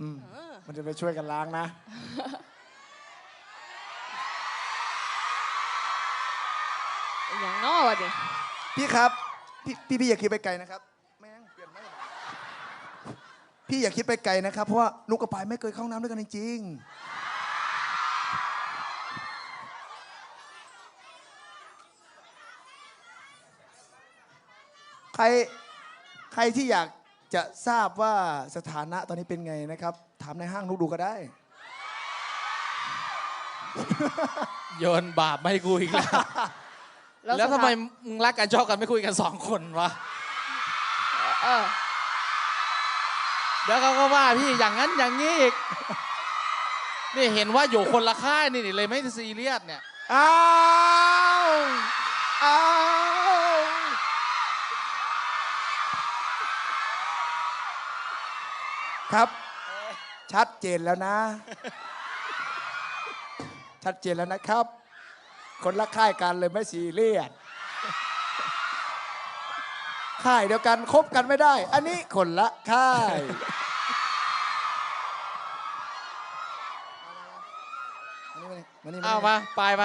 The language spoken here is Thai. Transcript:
อืมเออมันจะไปช่วยกันล้างนะอย่างนอกวะดิพี่ครับ พี่พี่พี่อย่าคิดไปไกลนะครับแม่งเปลี่ยนไม่พี่อย่าคิดไปไกลนะครับ เพราะว่านุกกับปายไม่เคยเข้าห้องน้ำด้วยกันจริงๆใครใครที่อยาก จะทราบว่าสถานะตอนนี้เป็นไงนะครับ ถามในห้างนุกดูก็ได้ โยนบาปมาให้กูอีกแล้ว แล้วทำไมมึงรักกันชอบกันไม่คุยกันสองคนวะ เออเดี๋ยวเขาก็ว่าพี่อย่างนั้นอย่างนี้อีก นี่เห็นว่าอยู่คนละค่ายนี่เลยไม่ซีเรียสเนี่ย อ้าวอ้าว ครับ ชัดเจนแล้วนะ ชัดเจนแล้วนะครับ คนละค่ายกันเลยไม่ซีเรียสค่ายเดียวกันคบกันไม่ได้ อันนี้คนละค่าย มานี่มานี่มานี่เอามา ไปมา